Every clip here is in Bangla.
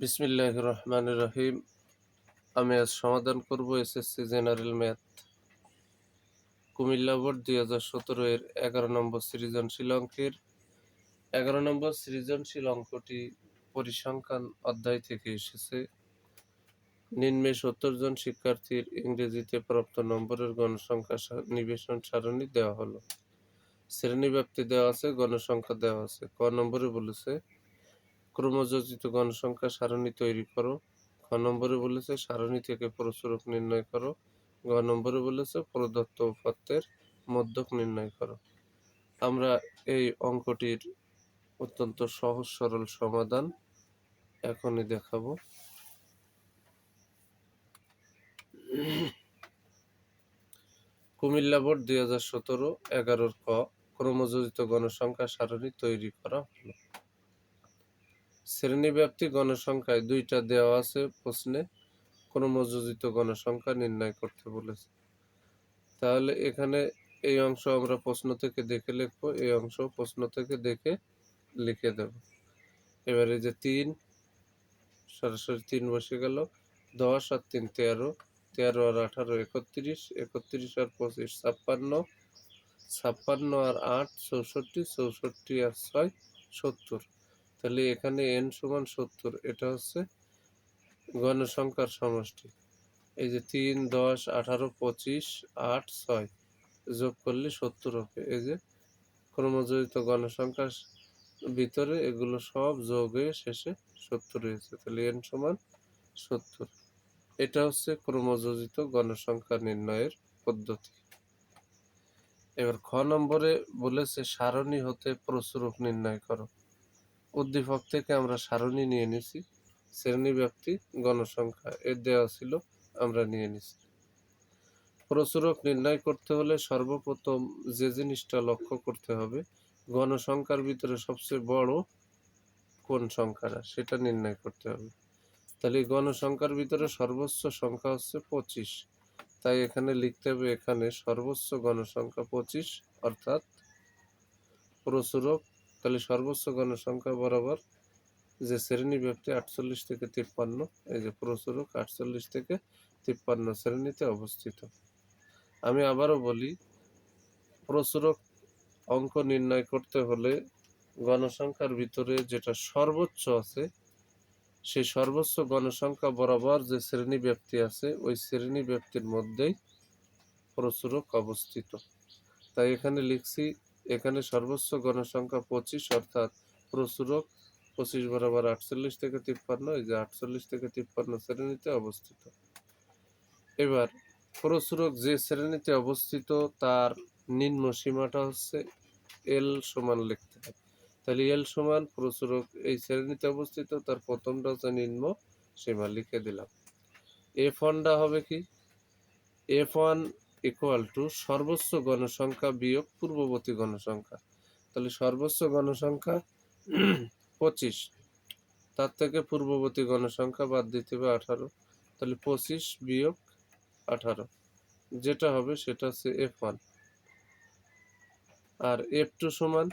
বিসমিল্লাহ রহমান রহিম আমি আজ সমাধান করব SSC general math. Comilla board দুই হাজার সতেরো এর এগারো নম্বর সৃজনশীল অঙ্কের। এগারো নম্বর সৃজনশীল অঙ্কটি পরিসংখ্যান অধ্যায় থেকে এসেছে। নিম্নে সত্তর জন শিক্ষার্থীর ইংরেজিতে প্রাপ্ত নম্বরের গণসংখ্যা নিবেশন সারণী দেওয়া হলো। শ্রেণীব্যাপ্তি দেওয়া আছে, গণসংখ্যা দেওয়া আছে। ক নম্বরে বলেছে ক্রমযোজিত গণসংখ্যা সারণী তৈরি করো। খ নম্বরে বলেছে, সারণী থেকে প্রচুরক নির্ণয় করো। গ নম্বরে বলেছে, প্রদত্ত উপাত্তের মধ্যক নির্ণয় করো। আমরা এই অঙ্কটির অত্যন্ত সহজ, সরল সমাধান এখনই দেখাবো। কুমিল্লা বোর্ড দুই হাজার সতেরো এগারোর ক, ক্রমযোজিত গণসংখ্যা সারণী তৈরি করা হলো। শ্রেণীব্যাপ্তি গণসংখ্যায় দুইটা দেওয়া আছে প্রশ্নে। ক্রমযোজিত গণসংখ্যা নির্ণয় করতে বলেছে। তাহলে এখানে এই অংশ আমরা প্রশ্ন থেকে দেখে লিখব, এই অংশ প্রশ্ন থেকে দেখে লিখে দেব। এবারে যে তিন, সরাসরি তিন বসে গেল। দশ আর তিন তেরো তেরো আর আঠারো একত্রিশ একত্রিশ আর পঁচিশ ছাপ্পান্ন ছাপ্পান্ন আর আট, চৌষট্টি চৌষট্টি আর ছয়, সত্তর। তাহলে এখানে এন সমান সত্তর, এটা হচ্ছে গণসংখ্যার সমষ্টি। এই যে তিন, দশ, আঠারো, পঁচিশ, আট, ছয়, যোগ করলে সত্তর হবে। এই যে ক্রমযোজিত গণসংখ্যার ভিতরে এগুলো সব যোগ হয়ে শেষে সত্তর হয়েছে, তাহলে এন সমান সত্তর। এটা হচ্ছে ক্রমযোজিত গণসংখ্যা নির্ণয়ের পদ্ধতি। এবার খ নম্বরে বলেছে সারণী হতে প্রচুরক নির্ণয় করো। উদ্দীপক থেকে আমরা সারণী নিয়ে নিছি। শ্রেণি ব্যাপ্তি গণসংখ্যা, এর দেওয়া ছিল, আমরা নিয়ে নিছি। প্রচুরক নির্ণয় করতে হলে সর্বপ্রথম যে জিনিসটা লক্ষ্য করতে হবে, গণসংখ্যার ভিতরে সবচেয়ে বড় কোন সংখ্যাটা, সেটা নির্ণয় করতে হবে। তাহলে গণসংখ্যার ভিতরে সর্বোচ্চ সংখ্যা হচ্ছে পঁচিশ। তাই এখানে লিখতে হবে এখানে সর্বোচ্চ গণসংখ্যা পঁচিশ, অর্থাৎ প্রচুরক তাহলে সর্বোচ্চ গণসংখ্যা বরাবর যে শ্রেণি ব্যক্তি আটচল্লিশ থেকে তিপ্পান্ন, এই যে প্রচুরক আটচল্লিশ থেকে তিপ্পান্ন শ্রেণীতে অবস্থিত। আমি আবারও বলি, প্রচুরক অঙ্ক নির্ণয় করতে হলে গণসংখ্যার ভিতরে যেটা সর্বোচ্চ আছে, সেই সর্বোচ্চ গণসংখ্যা বরাবর যে শ্রেণি ব্যক্তি আছে, ওই শ্রেণি ব্যক্তির মধ্যেই প্রচুরক অবস্থিত। তাই এখানে লিখছি এখানে সর্বোচ্চ গণসংখ্যা পঁচিশ, অর্থাৎ প্রচুরক পঁচিশ বরাবর আটচল্লিশ থেকে তিপ্পান্ন, এই যে আটচল্লিশ থেকে তিপ্পান্ন শ্রেণীতে অবস্থিত। এবার প্রচুরক যে শ্রেণীতে অবস্থিত, তার নিম্ন সীমাটা হচ্ছে এল সমান লিখতে হবে। তাহলে এল সমান, প্রচুরক এই শ্রেণীতে অবস্থিত, তার প্রথমটা হচ্ছে নিম্ন সীমা, লিখে দিলাম। এফ ওয়ানটা হবে কি? এফ ওয়ান ইকুয়াল টু সর্বোচ্চ গণসংখ্যা বিয়োগ পূর্ববর্তী গণসংখ্যা। তাহলে সর্বোচ্চ গণসংখ্যা পঁচিশ। তার থেকে পূর্ববর্তী গণসংখ্যা বাদ দিতে হবে আঠারো। তাহলে পঁচিশ বিয়োগ আঠারো। যেটা হবে সেটা হচ্ছে এফ ওয়ান আর এফ টু সমান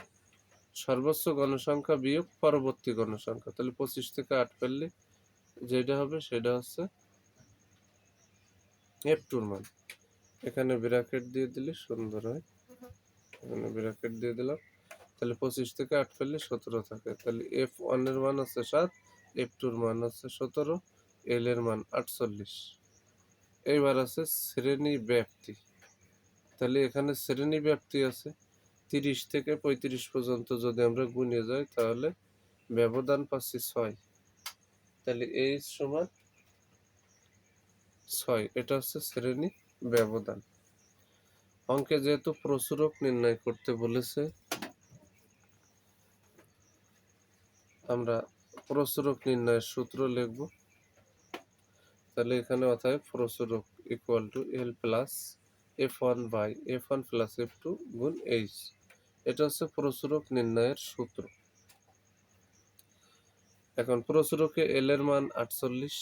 সর্বোচ্চ গণসংখ্যা বিয়োগ পরবর্তী গণসংখ্যা। তাহলে পঁচিশ থেকে আট ফেললে যেটা হবে সেটা হচ্ছে এফ টুর মান। এখানে ব্র্যাকেট দিয়ে দিলে সুন্দর হয়। এখানে ব্র্যাকেট দিয়ে দিলাম। তাহলে পঁচিশ থেকে আট ফেললে সতেরো থাকে। তাহলে এফ ওয়ানের মান হচ্ছে সাত এফ টুর মান হচ্ছে সতেরো এল এর মান আটচল্লিশ। এইবার আছে শ্রেণি ব্যাপ্তি। তাহলে এখানে শ্রেণি ব্যাপ্তি আছে। তিরিশ থেকে পঁয়ত্রিশ পর্যন্ত যদি আমরা গুনে যাই, তাহলে ব্যবধান পাচ্ছি ছয়। তাহলে এই সমান ছয়। এটা হচ্ছে শ্রেণি ব্যবধান। অঙ্কে যেহেতু প্রচুরক নির্ণয় করতে বলেছে, আমরা প্রচুরক নির্ণয়ের সূত্র লিখব। তাহলে এখানে অতএব প্রচুরক equal to L plus F one by F one plus F two গুণ এইচ এটা হচ্ছে প্রচুরক নির্ণয়ের সূত্র। এখন প্রচুরকে এল এর মান আটচল্লিশ,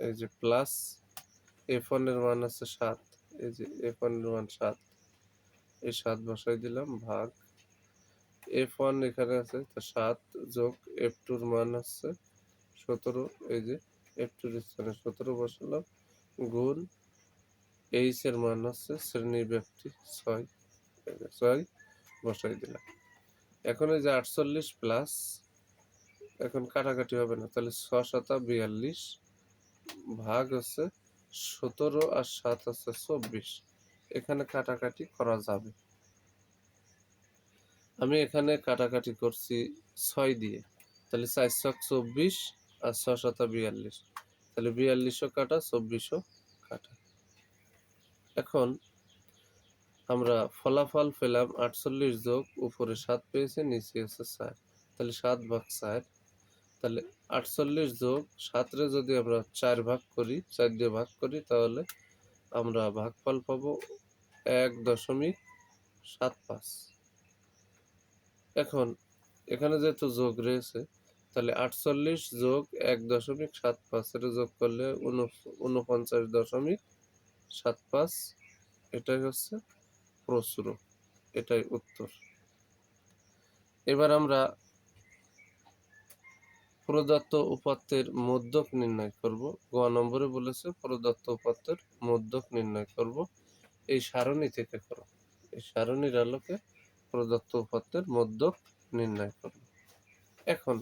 এই যে প্লাস এফ ওয়ানের মান আছে সাত। এই যে এফ ওয়ান মান সাত। এই সাত বসাই দিলাম, ভাগ। এফ ওয়ান এখানে আছে, তো সাত যোগ এফ টুর মান আছে সতেরো। এই যে এফ টুর স্থানে সতেরো বসালাম, গুণ এইচ এর মান হচ্ছে শ্রেণি ব্যক্তি ছয়। ছয় বসাই দিলাম। এখন এই যে আটচল্লিশ প্লাস এখন কাটাকাটি হবে না, তাহলে ছ সাতা বিয়াল্লিশ ভাগ হচ্ছে সতেরো আর সাত হচ্ছে চব্বিশ। এখানে কাটাকাটি করা যাবে। আমি এখানে কাটাকাটি করছি ছয় দিয়ে। তাহলে চার চব্বিশ আর ছ বিয়াল্লিশ। তাহলে বিয়াল্লিশও কাটা, চব্বিশও কাটা। এখন আমরা ফলাফল পেলাম আটচল্লিশ যোগ, উপরে সাত পেয়েছে, নিচে আছে চার। তাহলে সাত ভাগ চার তাহলে আটচল্লিশ যোগ সাতরে যদি আমরা চার ভাগ করি, চার দিয়ে ভাগ করি, তাহলে আমরা ভাগফল পাবো এক দশমিক সাত পাঁচ। এখন এখানে যেহেতু যোগ রয়েছে, তাহলে আটচল্লিশ যোগ এক দশমিক সাত পাঁচ, এটা যোগ করলে উনপঞ্চাশ দশমিক সাত পাঁচ, এটাই হচ্ছে প্রচুর এটাই উত্তর। এবার আমরা প্রদত্ত উপাত্তের মধ্যক নির্ণয় করব। গ নম্বরে বলেছে, প্রদত্ত উপাত্তের মধ্যক নির্ণয় করব। এই সারণী থেকে করো। এই সারণীর আলোকে প্রদত্ত উপাত্তের মধ্যক নির্ণয় করব। এখন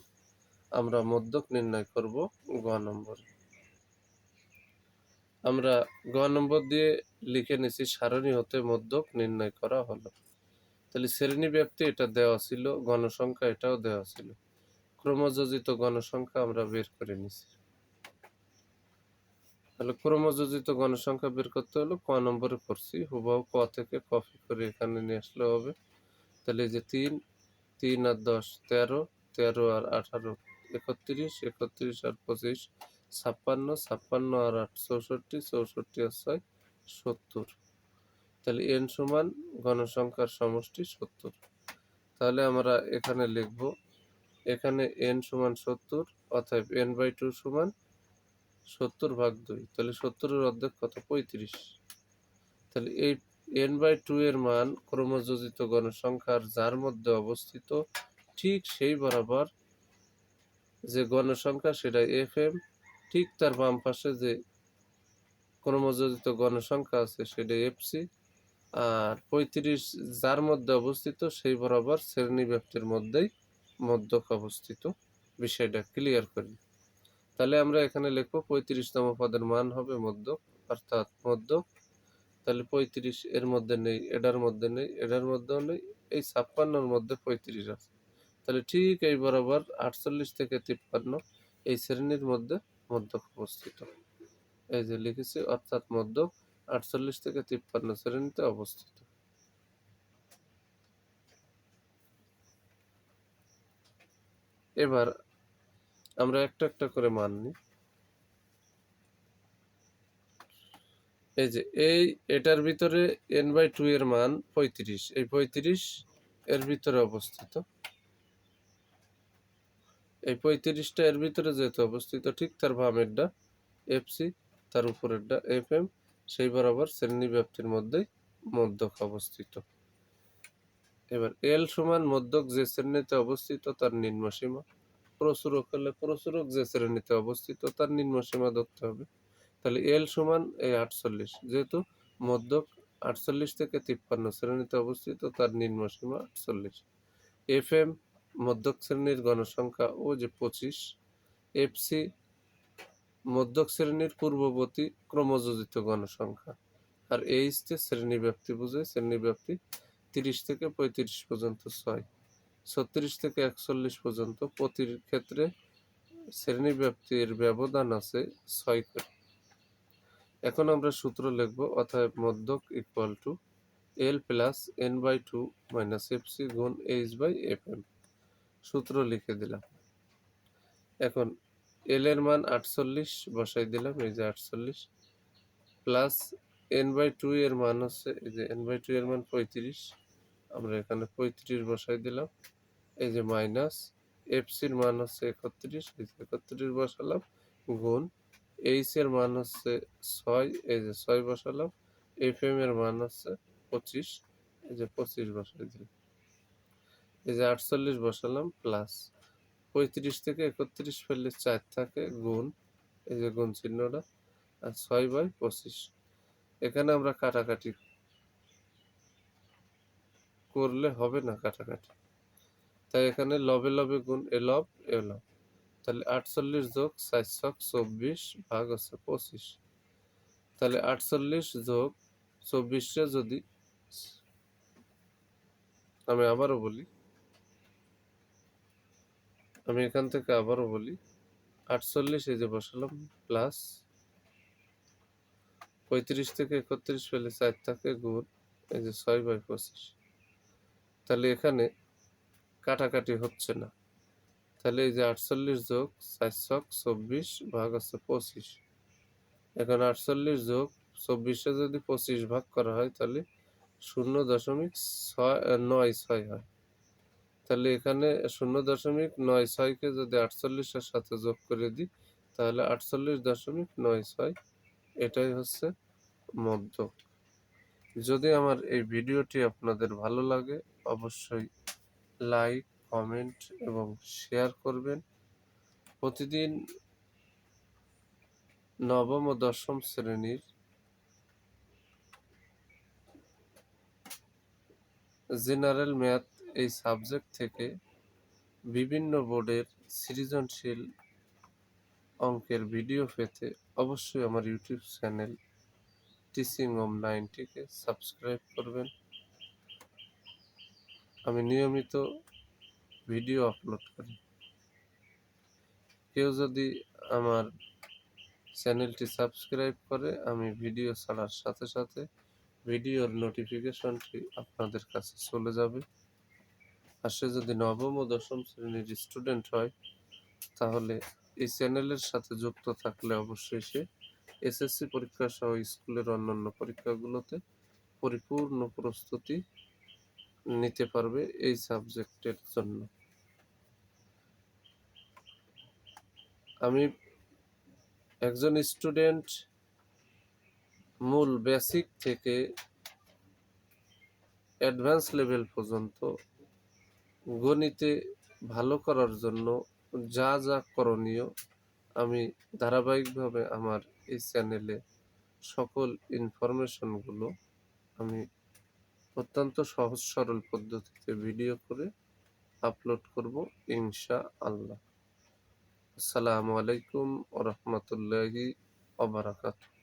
আমরা মধ্যক নির্ণয় করব গ নম্বরে। আমরা গ নম্বর দিয়ে লিখে নিছি, সারণী হতে মধ্যক নির্ণয় করা হলো। তাহলে শ্রেণি ব্যাপ্তি এটা দেওয়া ছিল, গণসংখ্যা এটাও দেওয়া ছিল। ক্রমযোজিত গণসংখ্যা আমরা বের করে নিছি। তাহলে ক্রমযোজিত গণসংখ্যা বের করতে হলো ক নম্বরে করছি হুবাহু ক থেকে কপি করে এখানে নিয়ে আসলে হবে। তাহলে যে তিন তিন আর দশ তেরো তেরো আর আঠারো একত্রিশ একত্রিশ আর পঁচিশ ছাপ্পান্ন ছাপ্পান্ন আর আট চৌষট্টি চৌষট্টি আর ছয় সত্তর। তাহলে এন সমান গণসংখ্যার সমষ্টি সত্তর। তাহলে আমরা এখানে লিখব এখানে এন সমান সত্তর, অতএব এন বাই টু সমান সত্তর ভাগ দুই। তাহলে সত্তরের অর্ধেক কত? পঁয়ত্রিশ। তাহলে এই এন বাই টু এর মান ক্রমযোজিত গণসংখ্যার যার মধ্যে অবস্থিত, ঠিক সেই বরাবর যে গণসংখ্যা সেটা এফ এম ঠিক তার বাম পাশে যে ক্রমযোজিত গণসংখ্যা আছে সেটা এফসি আর পঁয়ত্রিশ যার মধ্যে অবস্থিত সেই বরাবর শ্রেণি ব্যক্তির মধ্যেই মধ্যক অবস্থিত। বিষয়টা ক্লিয়ার করি। তাহলে আমরা এখানে লিখব পঁয়ত্রিশতম পদের মান হবে মধ্যক, অর্থাৎ মধ্যক। তাহলে পঁয়ত্রিশ এর মধ্যে নেই এটার মধ্যে নেই এটার মধ্যেও নেই, এই ছাপ্পান্নর মধ্যে পঁয়ত্রিশ আছে। তাহলে ঠিক এই বরাবর আটচল্লিশ থেকে তিপ্পান্ন এই শ্রেণির মধ্যে মধ্যক অবস্থিত। এই যে লিখেছি, অর্থাৎ মধ্যক আটচল্লিশ থেকে তিপ্পান্ন শ্রেণীতে অবস্থিত। এবার আমরা একটা একটা করে মান নিই। এই যে, এই এটার ভিতরে এন বাই টু এর মান পঁয়ত্রিশ। এই পঁয়ত্রিশ এর ভিতরে অবস্থিত। এই পঁয়ত্রিশটা এর ভিতরে যেহেতু অবস্থিত, ঠিক তার বামেরটা এফসি তার উপরেরটা এফ এম সেই বরাবর শ্রেণি ব্যাপ্তির মধ্যেই মধ্যক অবস্থিত। এবার এল সমান মধ্যক যে শ্রেণীতে অবস্থিত তার নিম্নসীমা প্রচুরক হলে প্রচুরক যে শ্রেণীতে অবস্থিত তার নিম্নসীমা ধরতে হবে। তাহলে এল সমান এই আটচল্লিশ। যেহেতু মধ্যক আটচল্লিশ থেকে তিপ্পান্ন শ্রেণীতে অবস্থিত তার নিম্নসীমা আটচল্লিশ। এফ এম মধ্যক শ্রেণির গণসংখ্যা ও যে পঁচিশ, এফসি মধ্যক শ্রেণির পূর্ববর্তী ক্রমযোজিত গণসংখ্যা আর এইচ তে শ্রেণি ব্যাপ্তি বোঝায় শ্রেণি ব্যাপ্তি তিরিশ থেকে পঁয়ত্রিশ পর্যন্ত ছয়, ছত্রিশ থেকে একচল্লিশ পর্যন্ত প্রতির ক্ষেত্রে শ্রেণি ব্যাপ্তির ব্যবধান আছে ছয় করে। এখন আমরা সূত্র লিখব, অতএব মধ্যক equal to L plus N by two minus F C গুণ এইচ বাই এফ এম সূত্র লিখে দিলাম। এখন এল এর মান আটচল্লিশ, বসাই দিলাম, এই যে আটচল্লিশ প্লাস এন বাই টু এর মান হচ্ছে, এই যে এন বাই টু এর মান পঁয়ত্রিশ আমরা এখানে পঁয়ত্রিশ বসাই দিলাম। এই যে মাইনাস এফসির মান হচ্ছে একত্রিশ, এই যে একত্রিশ বসালাম, গুণ এইচ এর মান হচ্ছে ছয়, এই যে ছয় বসালাম এফ এম এর মান হচ্ছে পঁচিশ, এই যে পঁচিশ বসাই দিলাম। এই যে আটচল্লিশ বসালাম প্লাস পঁয়ত্রিশ থেকে একত্রিশ ফেললে চার থাকে, গুণ, এই যে গুণ চিহ্নটা, আর ছয় বাই পঁচিশ। এখানে আমরা কাটাকাটি করলে হবে না কাটাকাটি। তাই এখানে লবে লবে গুণ, এ লব এ লব। তাহলে আটচল্লিশ যোগ ছক চব্বিশ ভাগ হচ্ছে পঁচিশ। তাহলে আটচল্লিশ যোগ চব্বিশে যদি আমি আবারও বলি, আমি এখান থেকে আবারও বলি, আটচল্লিশ এই যে বসালাম প্লাস পঁয়ত্রিশ থেকে একত্রিশ পেলে চার থাকে গুণ, এই যে ছয় বাই পঁচিশ। তাহলে এখানে কাটাকাটি হচ্ছে না। তাহলে এই যে আটচল্লিশ যোগ চার চব্বিশ ভাগ আছে পঁচিশ। এখন আটচল্লিশ যোগ চব্বিশে যদি পঁচিশ ভাগ করা হয়, তাহলে শূন্য দশমিক ছয় নয় ছয় হয়। তাহলে এখানে শূন্য দশমিক নয় ছয়কে যদি আটচল্লিশের সাথে যোগ করে দিই, তাহলে আটচল্লিশ দশমিক নয় ছয় এটাই হচ্ছে মধ্য যদি আমার এই ভিডিওটি আপনাদের ভালো লাগে অবশ্যই লাইক কমেন্ট এবং শেয়ার করবেন। প্রতিদিন নবম ও দশম শ্রেণির জেনারেল ম্যাথ এই সাবজেক্ট থেকে বিভিন্ন বোর্ডের সৃজনশীল অঙ্কের ভিডিও পেতে অবশ্যই আমার ইউটিউব চ্যানেল টিচিং ওম নাইনটিকে সাবস্ক্রাইব করবেন। আমি নিয়মিত ভিডিও আপলোড করি। কেউ যদি আমার চ্যানেলটি সাবস্ক্রাইব করে, আমি ভিডিও ছাড়ার সাথে সাথে ভিডিওর নোটিফিকেশনটি আপনাদের কাছে চলে যাবে। আর সে যদি নবম ও দশম শ্রেণির স্টুডেন্ট হয়, তাহলে এই চ্যানেলের সাথে যুক্ত থাকলে অবশ্যই সে এসএসসি পরীক্ষা সহ স্কুলের অন্যান্য পরীক্ষাগুলোতে পরিপূর্ণ প্রস্তুতি নিতে পারবে এই সাবজেক্টের জন্য। আমি একজন স্টুডেন্ট, মূল বেসিক থেকে অ্যাডভান্স লেভেল পর্যন্ত গণিতে ভালো করার জন্য যা যা করণীয় আমি ধারাবাহিকভাবে আমার এই চ্যানেলে সকল ইনফরমেশনগুলো আমি অত্যন্ত সহজ সরল পদ্ধতিতে ভিডিও করে আপলোড করব ইনশা আল্লাহ আসসালামু আলাইকুম ওরহমতুল্লাহি ওবরাকাতুহ